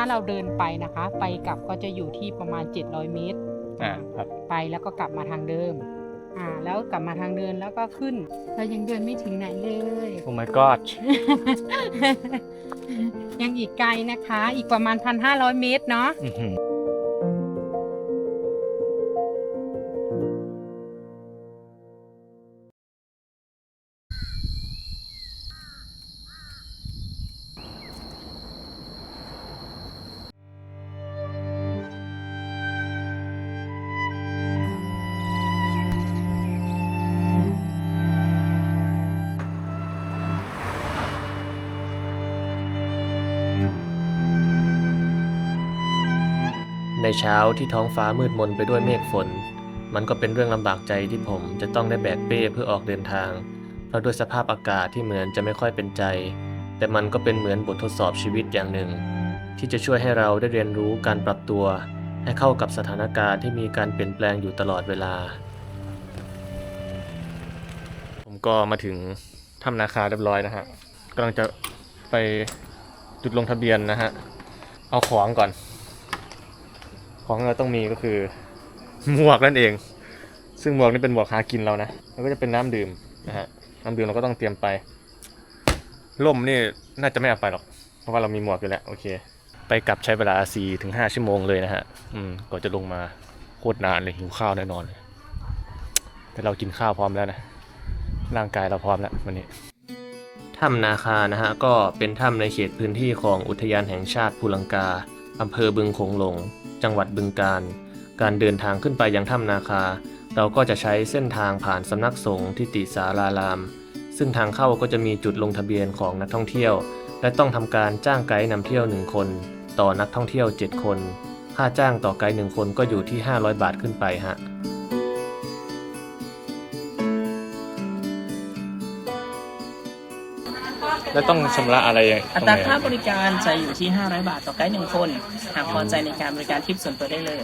ถ้าเราเดินไปนะคะ ไปกลับก็จะอยู่ที่ประมาณ 700 เมตรอ่าครับไปแล้วก็กลับมาทางเดิม อ่า แล้วกลับมาทางเดินแล้วก็ขึ้น เรายังเดินไม่ถึงไหนเลย โอ้ my god ยังอีกไกลนะคะ อีกประมาณ 1,500 เมตรเนาะ ในเช้าที่ท้องฟ้ามืดมนไปด้วยเมฆฝน มันก็เป็นเรื่องลำบากใจที่ผมจะต้องได้แบกเป้เพื่อออกเดินทาง เพราะด้วยสภาพอากาศที่เหมือนจะไม่ค่อยเป็นใจ แต่มันก็เป็นเหมือนบททดสอบชีวิตอย่างหนึ่ง ที่จะช่วยให้เราได้เรียนรู้การปรับตัว ให้เข้ากับสถานการณ์ที่มีการเปลี่ยนแปลงอยู่ตลอดเวลา ผมก็มาถึงถ้ำนาคาเรียบร้อยนะฮะกำลังจะไปจุดลงทะเบียนนะฮะ เอาของก่อน ของที่เราต้องมีก็คือหมวกนั่นเอง ซึ่งหมวกนี่เป็นหมวกหากินเรานะแล้วก็จะเป็นน้ำดื่มนะฮะน้ำดื่มเราก็ต้องเตรียมไปล่มนี่น่าจะไม่เอาไปหรอก เพราะว่าเรามีหมวกอยู่แล้วโอเค ไปกลับใช้เวลา4ถึง5ชั่วโมงเลยนะฮะ อืมก่อนจะลงมาโคตรนานเลยหิวข้าวแน่นอนเลยแต่เรากินข้าวพร้อมแล้วนะ ร่างกายเราพร้อมแล้ววันนี้ถ้ำนาคานะฮะก็เป็นถ้ำในเขตพื้นที่ของอุทยานแห่งชาติภูลังกา อำเภอบึงโขงหลง จังหวัดบึงกาฬการเดินทางขึ้นไปยังถ้ำนาคา เราก็จะใช้เส้นทางผ่านสำนักสงฆ์ทิติสาราราม ซึ่งทางเข้าก็จะมีจุดลงทะเบียนของนักท่องเที่ยว และต้องทำการจ้างไกด์นำเที่ยว 1 คน ต่อนักท่องเที่ยว 7 คน ค่าจ้างต่อไกด์1คนก็อยู่ที่ 500 บาทขึ้นไปฮะ แล้วต้องชำระอะไรอัตราค่าบริการจะอยู่ที่ 500 บาทต่อไกด์หนึ่งคน หากพอใจในการบริการทิปส่วนตัวได้เลย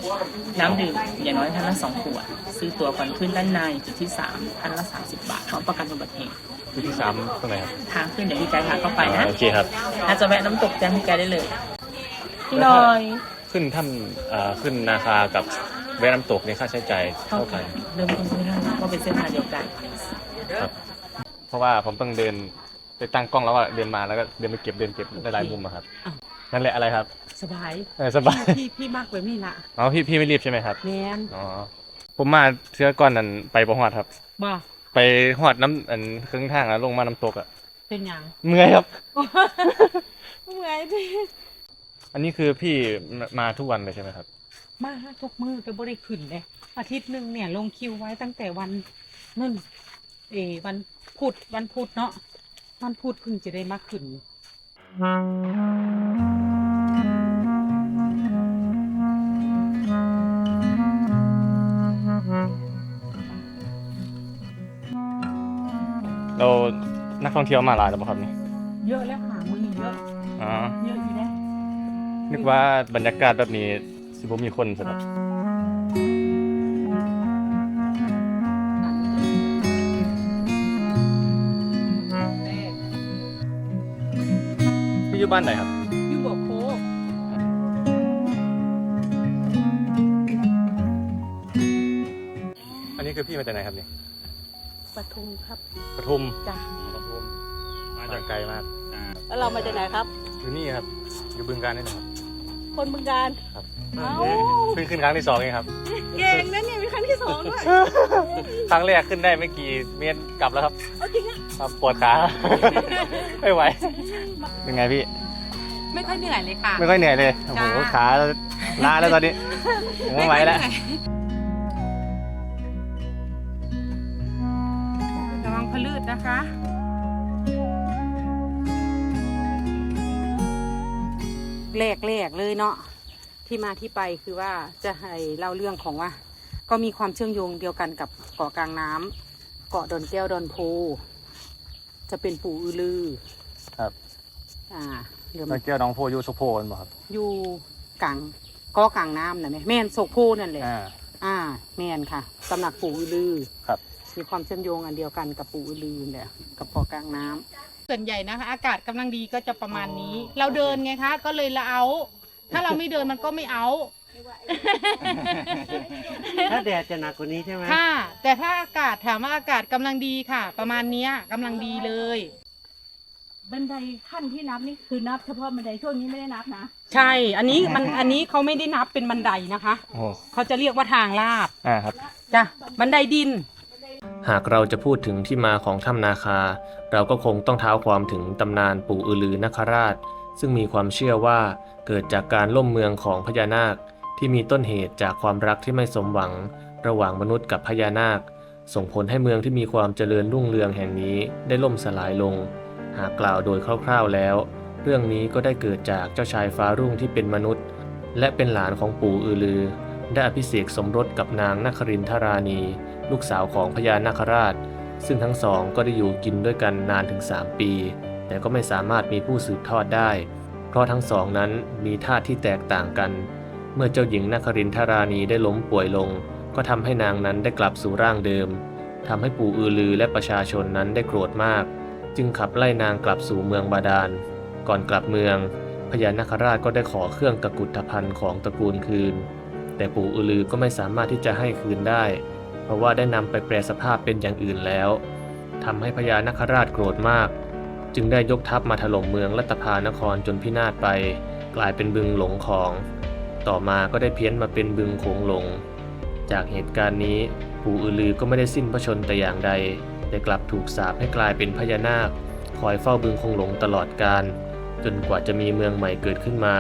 น้ำดื่มอย่างน้อยท่านละ2ขวด ซื้อตั๋วก่อนขึ้นด้านในจุดที่3ท่านละ 30 บาทพร้อมประกันอุบัติเหตุจุดที่สามตรงไหนครับทางขึ้นเดี๋ยวพี่ไกด์พาเข้าไปอ่านะโอเคครับถ้าจะแวะน้ำตกแจ้งพี่ไกด์ได้เลยพี่ลอยขึ้นถ้ำอ่าขึ้นนาคากับแม่น้ำตกในค่าใช้จ่ายเท่าเท่ากักันนเริ่มต้นที่ห้าเพราะเป็นเส้นทางเดียวกัน ครับ เพราะว่าผมต้องเดิน ไปตั้งกล้องแล้วก็เดินมาแล้วก็เดินไปเก็บเดินเก็บได้หลายมุมอะครับอ้าว นั่นแหละอะไรครับสบายเออสบาย พี่พี่มากไปไม่ละอ๋อพี่พี่ไม่รีบใช่ไหมครับแมนอ๋อผมมาเทือก้อนนั้นไปประหอดครับ บ่ไปหอดน้ำอันครึ่งทางแล้วลงมาน้ำตกอะเป็นหยังเมื่อยครับ เมื่อยพี่อันนี้คือพี่มามาทุกวันเลยใช่ไหมครับ มาทุกมือก็บ่ได้ขึ้นเลยอาทิตย์หนึ่งเนี่ยลงคิวไว้ตั้งแต่วันนั่นเออวันพุธวันพุธเนาะ วันพุธเพิ่งจะได้มาขึ้นเรานักท่องเที่ยวมาหลายแล้วป่ะครับนี่เยอะแล้วค่ะมือนี้เยอะอ๋อเยอะอยู่แล้วนึกว่าบรรยากาศแบบนี้สิบ่มีคนสำหรับ อยู่บ้านไหนครับ อยู่บ่อโคกอันนี้คือพี่มาจากไหนครับนี่ปทุมครับปทุมจ้ะปทุมมาจากไกลมาก แล้วเรามาจากไหนครับอยู่นี่ครับ อยู่บึงการนี่นะครับ คนบึงการครับเอ้าเพิ่งขึ้นครั้งที่สองเองครับ ครั้งที่สองด้วยครั้งแรกขึ้นได้ไม่กี่เมตรกลับแล้วครับเอาจริงอะครับปวดขา ไม่ไหวเป็นไงพี่ ไม่ค่อยเหนื่อยเลยค่ะ ไม่ค่อยเหนื่อยเลยโอ้โหจ้าขาล้าแล้วตอนนี้ผมไม่ไหวแล้วระวังพลืดนะคะแรกๆเลยเนาะที่มาที่ไปคือว่าจะให้เล่าเรื่องของว่า ก็มีความเชื่อมโยงเดียวกันกับเกาะกลางน้ำเกาะดอนแก้วดอนโพ จะเป็นปู่อือลือ ครับ อ่าเดี๋ยวตะมันเกียวน้องโพยูโซโพนบ่ครับอยู่กลางเกาะกลางน้ำน่ะแม่แม่นโศกโพนั่นแหละ อ่า อ่า แม่นค่ะตำหนักปู่อือลือครับ มีความเชื่อมโยงอันเดียวกันกับปู่อือลือเนี่ยกับเกาะกลางน้ำ ส่วนใหญ่นะคะอากาศกำลังดีก็จะประมาณนี้เราเดินไงคะ ก็เลยเราเอา ถ้าเราไม่เดินมันก็ไม่เอา ถ้าแดดจะหนักกว่านี้ใช่ไหมค่ะ แต่ถ้าอากาศถามว่าอากาศกำลังดีค่ะ ประมาณเนี้ยกำลังดีเลย บันไดขั้นที่นับนี่คือนับเฉพาะบันไดช่วงนี้ไม่ได้นับนะ ใช่ อันนี้มันอันนี้เขาไม่ได้นับเป็นบันไดนะคะ โอ้เขาจะเรียกว่าทางลาบอ่าครับ จ้ะบันไดดิน หากเราจะพูดถึงที่มาของถ้ำนาคา เราก็คงต้องเท้าความถึงตำนานปู่อือลือนคราช ซึ่งมีความเชื่อว่าเกิดจากการล่มเมืองของพญานาค ที่มีต้นเหตุจากความรักที่ไม่สมหวัง ระหว่างมนุษย์กับพญานาค ส่งผลให้เมืองที่มีความเจริญรุ่งเรืองแห่งนี้ได้ล่มสลายลง หากกล่าวโดยคร่าวๆแล้ว เรื่องนี้ก็ได้เกิดจากเจ้าชายฟ้ารุ่งที่เป็นมนุษย์ และเป็นหลานของปู่อือลือ ได้อภิเษกสมรสกับนางนครินทราณี ลูกสาวของพญานาคราช ซึ่งทั้งสองก็ได้อยู่กินด้วยกันนานถึง 3 ปี แต่ก็ไม่สามารถมีผู้สืบทอดได้ เพราะทั้งสองนั้นมีธาตุที่แตกต่างกัน เมื่อเจ้าหญิงนครินทราณีได้ล้มป่วยลง ก็ทำให้นางนั้นได้กลับสู่ร่างเดิมทำให้ปู่อือลือและประชาชนนั้นได้โกรธมาก จึงขับไล่นางกลับสู่เมืองบาดาล ก่อนกลับเมือง พญานาคราชก็ได้ขอเครื่องตะกุดทพันธ์ของตระกูลคืน แต่ปู่อือลือก็ไม่สามารถที่จะให้คืนได้ เพราะว่าได้นำไปแปลสภาพเป็นอย่างอื่นแล้วทำให้พญานาคราชโกรธมาก จึงได้ยกทัพมาถล่มเมืองรัตภานครจนพินาศไป กลายเป็นบึงหลงของ ต่อมาก็ได้เพี้ยนมาเป็นบึงโขงหลง จากเหตุการณ์นี้ปู่อือลือก็ไม่ได้สิ้นพระชนแต่อย่างใด แต่กลับถูกสาปให้กลายเป็นพญานาค คอยเฝ้าบึงคงหลงตลอดกาลจนกว่าจะมีเมืองใหม่เกิดขึ้นมา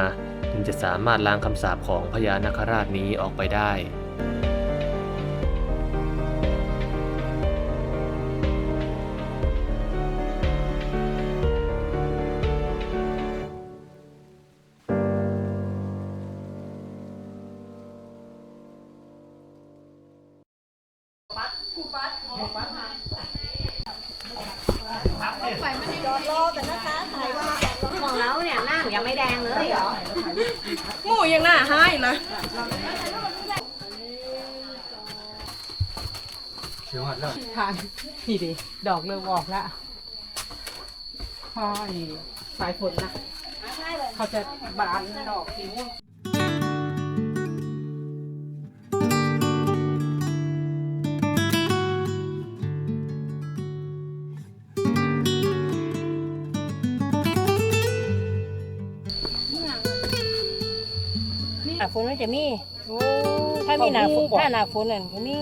จึงจะสามารถล้างคำสาปของพญานาคราชนี้ออกไปได้ ของเราเนี่ยหน้ายังไม่แดงเลยเหรอ หมูยังหน้าให้เลยทางนี่ดิดอกเริ่มออกแล้วพอไอ้สายฝนนะเขาจะบานดอกสีม่วงาฝนมันจะมีถ้ามีหนาฝนถ้าหนาฝนนั่นก็มี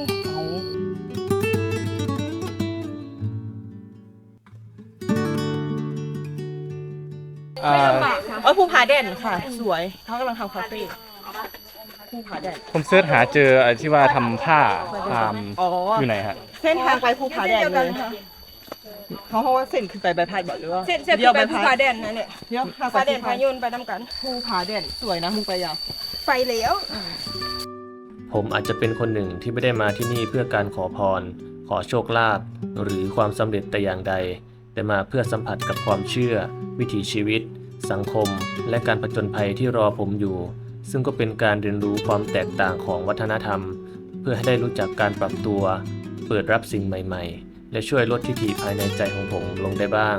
อ่าเออภูผาเด่นค่ะ สวยเขากำลังทำคาเฟ่ภูผาเด่นผมเสิร์ชหาเจอไอ้ที่ว่าทำผ้าตามอ๋ออยู่ไหนฮะเส้นทางไปภูผาแดนเลยเขาเขาว่าเส้นขึ้นไปใบพัดบอกหรือว่าเส้นเส้นเลี้ยวไปใบภูพัดผาแดนนั่นแหละเลี้ยวภูผาแดนพายุนไปน้ำกันภูผาแดนสวยนะมึงไปยังไป แล้ว ผมอาจจะเป็นคนหนึ่งที่ไม่ได้มาที่นี่เพื่อการขอพร ขอโชคลาภหรือความสำเร็จแต่อย่างใด แต่มาเพื่อสัมผัสกับความเชื่อ วิถีชีวิต สังคม และการผจญภัยที่รอผมอยู่ ซึ่งก็เป็นการเรียนรู้ความแตกต่างของวัฒนธรรม เพื่อให้ได้รู้จักการปรับตัว เปิดรับสิ่งใหม่ ๆ และช่วยลดทิฐิภายในใจของผมลงได้บ้าง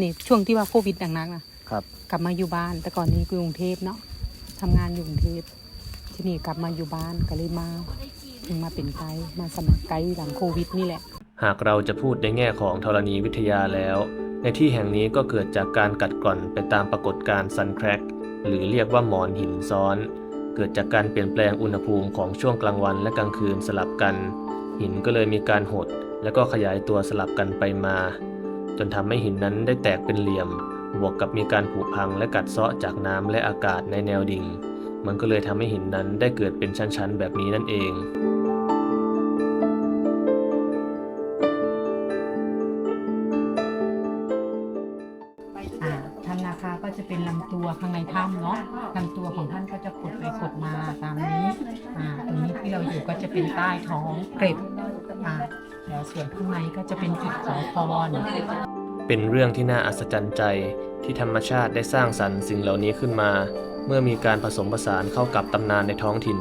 นี่ช่วงที่ว่าโควิดดังๆนะครับ กลับมาอยู่บ้าน แต่ก่อนนี้อยู่กรุงเทพเนาะทำงานอยู่กรุงเทพที่นี่กลับมาอยู่บ้านก็เลยมาถึงมาเป็นไกด์มาสมัครไกด์หลังโควิดนี่แหละ หากเราจะพูดในแง่ของธรณีวิทยาแล้ว ในที่แห่งนี้ก็เกิดจากการกัดกร่อนไปตามปรากฏการณ์ซันแครกหรือเรียกว่าหมอนหินซ้อน เกิดจากการเปลี่ยนแปลงอุณหภูมิของช่วงกลางวันและกลางคืนสลับกัน หินก็เลยมีการหด และก็ขยายตัวสลับกันไปมา จนทำให้หินนั้นได้แตกเป็นเหลี่ยม บวกกับมีการผุพังและกัดเซาะจากน้ำและอากาศในแนวดิ่ง มันก็เลยทำให้หินนั้นได้เกิดเป็นชั้นๆ แบบนี้นั่นเอง อ่านาคาก็จะเป็นลำตัวข้างในถ้ำเนาะลำตัวของท่านก็จะขดไปขดมาตามนี้อ่าตรงนี้ที่เราอยู่ก็จะเป็นใต้ท้องเกร็ดอ่าแล้วส่วนข้างในก็จะเป็นจุดขอพรเป็นเรื่องที่น่าอัศจรรย์ใจที่ธรรมชาติได้สร้างสรรค์สิ่งเหล่านี้ขึ้นมา เมื่อมีการผสมผสานเข้ากับตำนานในท้องถิ่น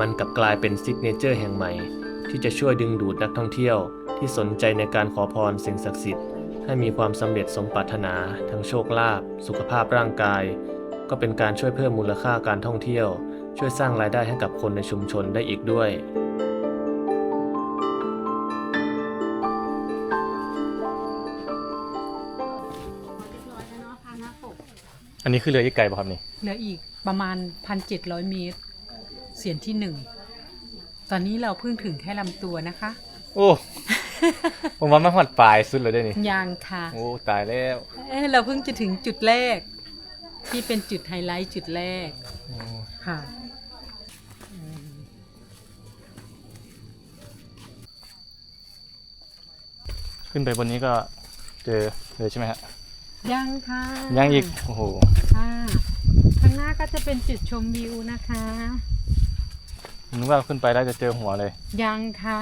มันกลับกลายเป็นซิกเนเจอร์แห่งใหม่ ที่จะช่วยดึงดูดนักท่องเที่ยวที่สนใจในการขอพรสิ่งศักดิ์สิทธิ์ ให้มีความสำเร็จสมปรารถนาทั้งโชคลาภสุขภาพร่างกาย ก็เป็นการช่วยเพิ่มมูลค่าการท่องเที่ยว ช่วยสร้างรายได้ให้กับคนในชุมชนได้อีกด้วยอันนี้คือเรือยี่ไก่ป่ะครับนี่เหลืออีกประมาณ 1,700 เมตร เสียนที่หนึ่ง ตอนนี้เราเพิ่งถึงแค่ลำตัวนะคะ โอ้ ผมว่ามันหอดปลายสุดเลยได้นี่ยังค่ะ โอ้ตายแล้วเอ้ยเราเพิ่งจะถึงจุดแรก ที่เป็นจุดไฮไลท์จุดแรกโอ้ค่ะ ขึ้นไปบนนี้ก็เจอเลยใช่ไหมฮะยังค่ะยังอีกโอ้โหค่ะ ข้างหน้าก็จะเป็นจุดชมวิวนะคะนึกว่าขึ้นไปแล้วจะเจอหัวเลยยังค่ะ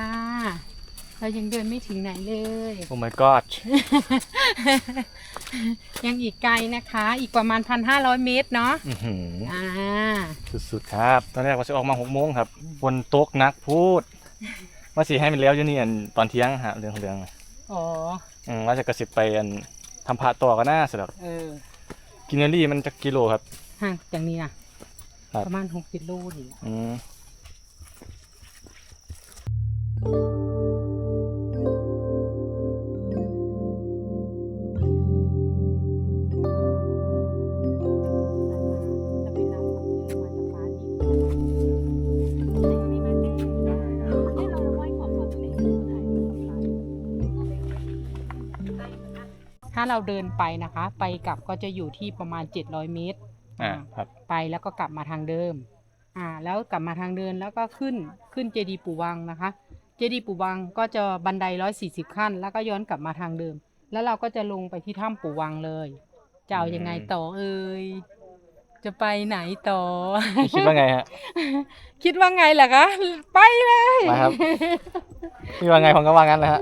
เรายังเดินไม่ถึงไหนเลย โอ้ my god ยังอีกไกลนะคะ อีกประมาณ1,500เมตรเนาะอื้อหืออ่าสุดๆครับ ตอนแรกว่าจะออกมาหกโมงครับฝนตกหนักพูด ว่าสิให้มันแล้วอยู่นี่อันตอนเที่ยงฮะเรื่องของเรื่องอ๋ออืมว่าจะกระสิบไปอันทำพระต่อก็น่าสำหรับเออกินเนอรี่มันจะกิโลครับห่างจากนี้นะครับ ประมาณ60โลนี่อืม ไปนะคะ ไปกลับก็จะอยู่ที่ประมาณ 700 เมตรอ่าครับ ไปแล้วก็กลับมาทางเดิม อ่า แล้วกลับมาทางเดินแล้วก็ขึ้นขึ้นเจดีปู่วังนะคะ เจดีปู่วังก็จะบันไดร้อยสี่สิบขั้น แล้วก็ย้อนกลับมาทางเดิม แล้วเราก็จะลงไปที่ถ้ำปู่วังเลยจะเอายังไงต่อเอ่ยจะไปไหนต่อพี่คิดว่าไงฮะ คิดว่าไงล่ะคะ ไปเลยไปครับพี่ว่าไงผมก็ว่างั้นแหละฮะ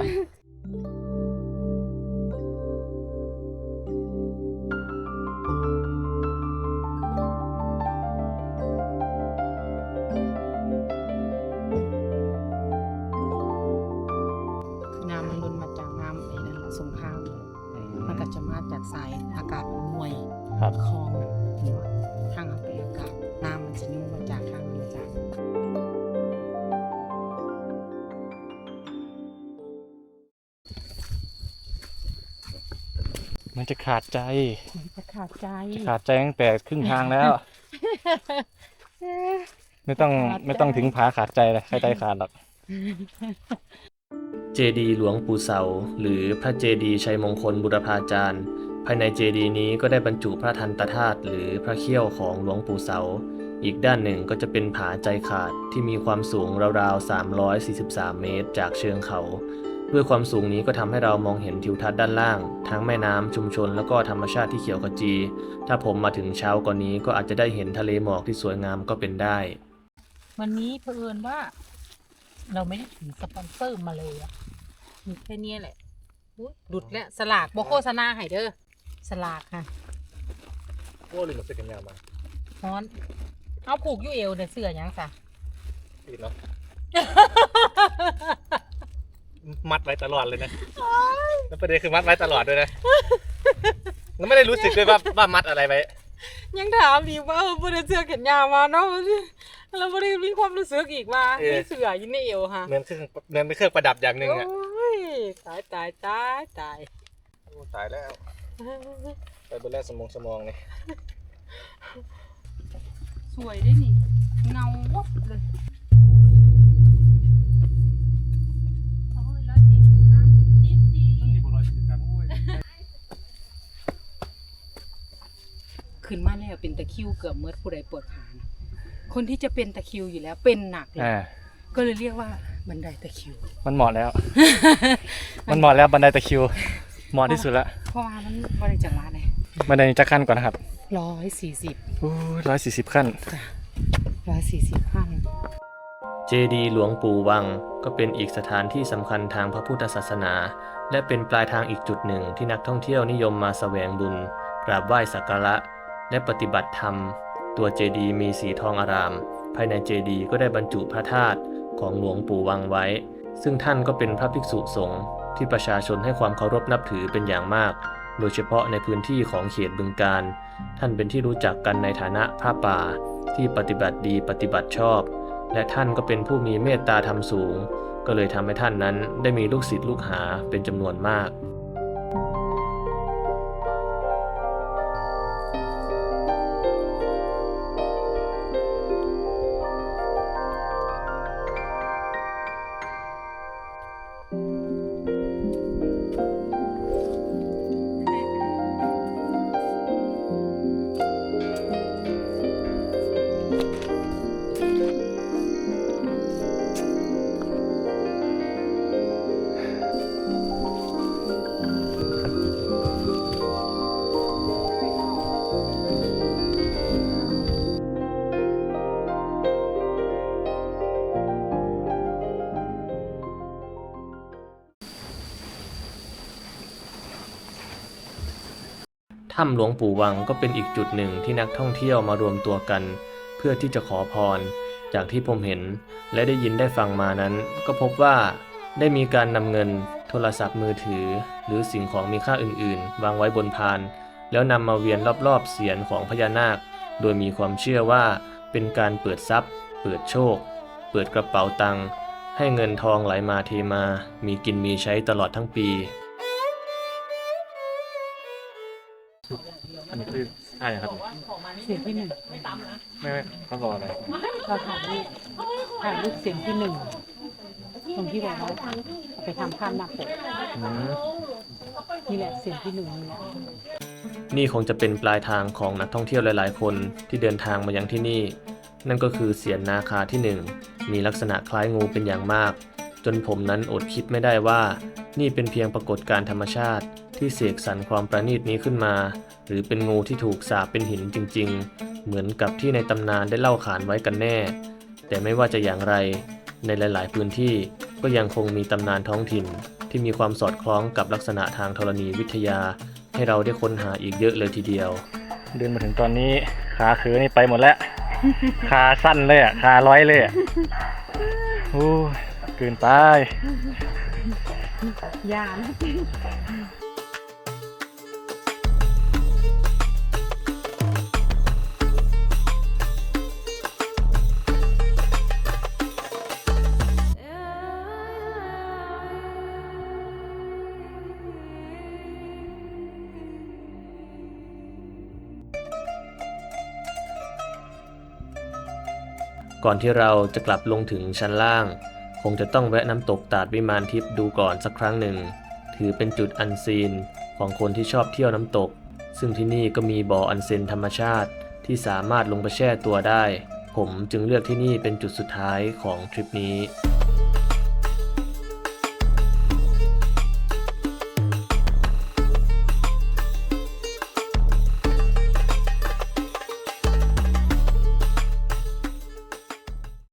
สงครามมันก็จะมาจากสายอากาศมวยครับคลองน่ะหัวทางอากาศน้ำมันจะยุ่งมาจากทางนี้จากมันจะขาดใจ มันจะขาดใจขาดใจตั้งแต่ครึ่งทางแล้ว ไม่ต้องขาดใจไม่ต้องถึงผาขาดใจเลยใครใจขาดหรอก เจดีหลวงปู่เสา หรือพระเจดีชัยมงคลบุรพาจารย์ ภายในเจดีนี้ก็ได้บรรจุพระทันตธาตุหรือพระเขี้ยวของหลวงปู่เสา อีกด้านหนึ่งก็จะเป็นผาใจขาดที่มีความสูงราวๆ 343 เมตร จากเชิงเขา ด้วยความสูงนี้ก็ทำให้เรามองเห็นทิวทัศน์ด้านล่าง ทั้งแม่น้ำชุมชน แล้วก็ธรรมชาติที่เขียวขจี ถ้าผมมาถึงเช้ากว่านี้ก็อาจจะได้เห็นทะเลหมอกที่สวยงามก็เป็นได้ วันนี้เผอิญว่า เราไม่ได้ถือสปอนเซอร์มาเลยอะมีแค่เนี้ยแหละอุ๊ยหลุดแล้วสลากโบโฆษณาให้เด้อสลากค่ะโอ้ลืมเสื้อกันยาวมาฮ้อน เอาผูกอยู่เอวเด้อเสื้อหยังซะอีกเนาะมัดไว้ตลอดเลยนะแล้วประเด็นคือมัดไว้ตลอดด้วยนะแล้วไม่ได้รู้สึกด้วยว่าว่ามัดอะไรไว้ยังถามอีกว่าเออบ่ได้เสื้อแขนยาวมาเนาะ แล้วบ่ได้มีความรู้สึกอีกว่าเออ มีเสื้ออยู่ในเอวค่ะเหมือนเครื่องเหมือนเป็นเครื่องประดับอย่างหนึ่งอะโอ้ยตายตายตายตายโอ้ตายแล้วไปบนแรกสมองสมองเลยสวยด้วยนี่ เงาวับเลยโอ้ยร้อยสี่สิบข้ามจี๊ดจี๊ดขึ้นมาแล้วเป็นตะคริวเกือบเมื่อผู้ใดปวดขานะ คนที่จะเป็นตะคริวอยู่แล้วเป็นหนักเลยอ่าก็เลยเรียกว่าบันไดตะคริว มันเหมาะแล้ว มันเหมาะแล้วบันไดตะคริว เหมาะที่สุดละเพราะว่ามันบริจาคมาเลยบันไดนี้จะขั้นก่อนนะครับร้อยสี่สิบร้อยสี่สิบขั้นร้อยสี่สิบขั้นเจดีย์หลวงปู่วังก็เป็นอีกสถานที่สำคัญทางพระพุทธศาสนา และเป็นปลายทางอีกจุดหนึ่งที่นักท่องเที่ยวนิยมมาแสวงบุญ กราบไหว้สักการะ และปฏิบัติธรรม ตัวเจดีย์มีสีทองอาราม ภายในเจดีย์ก็ได้บรรจุพระธาตุของหลวงปู่วังไว้ ซึ่งท่านก็เป็นพระภิกษุสงฆ์ที่ประชาชนให้ความเคารพนับถือเป็นอย่างมาก โดยเฉพาะในพื้นที่ของเขตบึงการ ท่านเป็นที่รู้จักกันในฐานะพระป่า ที่ปฏิบัติดีปฏิบัติชอบ และท่านก็เป็นผู้มีเมตตาธรรมสูง ก็เลยทำให้ท่านนั้นได้มีลูกศิษย์ลูกหาเป็นจำนวนมาก ถ้ำหลวงปู่วังก็เป็นอีกจุดหนึ่งที่นักท่องเที่ยวมารวมตัวกัน เพื่อที่จะขอพร จากที่ผมเห็นและได้ยินได้ฟังมานั้น ก็พบว่าได้มีการนำเงิน โทรศัพท์มือถือ หรือสิ่งของมีค่าอื่นๆ วางไว้บนพาน แล้วนำมาเวียนรอบๆเสียนของพญานาค โดยมีความเชื่อว่าเป็นการเปิดทรัพย์ เปิดโชค เปิดกระเป๋าตังค์ให้เงินทองไหลมาเทมา มีกินมีใช้ตลอดทั้งปี อันนี้คืออะไรครับเสียงที่หนึ่งไม่ไม่เขาบอกอะไรเราถ่ายรูปถ่ายรูปเสียงที่หนึ่งตรงที่บอกว่าเอาไปทำข้ามหน้าปกนี่แหละเสียงที่หนึ่งนี่แหละนี่คงจะเป็นปลายทางของนักท่องเที่ยวหลาย ๆ คนที่เดินทางมายังที่นี่ นั่นก็คือเสียนนาคาที่หนึ่งมีลักษณะคล้ายงูเป็นอย่างมาก จนผมนั้นอดคิดไม่ได้ว่า นี่เป็นเพียงปรากฏการณ์ธรรมชาติ ที่เสกสรรความประณีตนี้ขึ้นมา หรือเป็นงูที่ถูกสาปเป็นหินจริง ๆ เหมือนกับที่ในตำนานได้เล่าขานไว้กันแน่ แต่ไม่ว่าจะอย่างไร ในหลาย ๆ พื้นที่ก็ยังคงมีตำนานท้องถิ่น ที่มีความสอดคล้องกับลักษณะทางธรณีวิทยา ให้เราได้ค้นหาอีกเยอะเลยทีเดียว เดินมาถึงตอนนี้ขาคือนี่ไปหมดแล้วขาสั้นเลยอะขาร้อยเลยอะโอ้ยเกินไปยานะ ก่อนที่เราจะกลับลงถึงชั้นล่าง คงจะต้องแวะน้ำตกตาดวิมานทิพย์ดูก่อนสักครั้งหนึ่ง ถือเป็นจุดอันซีนของคนที่ชอบเที่ยวน้ำตก ซึ่งที่นี่ก็มีบ่ออันเซนธรรมชาติที่สามารถลงไปแช่ตัวได้ ผมจึงเลือกที่นี่เป็นจุดสุดท้ายของทริปนี้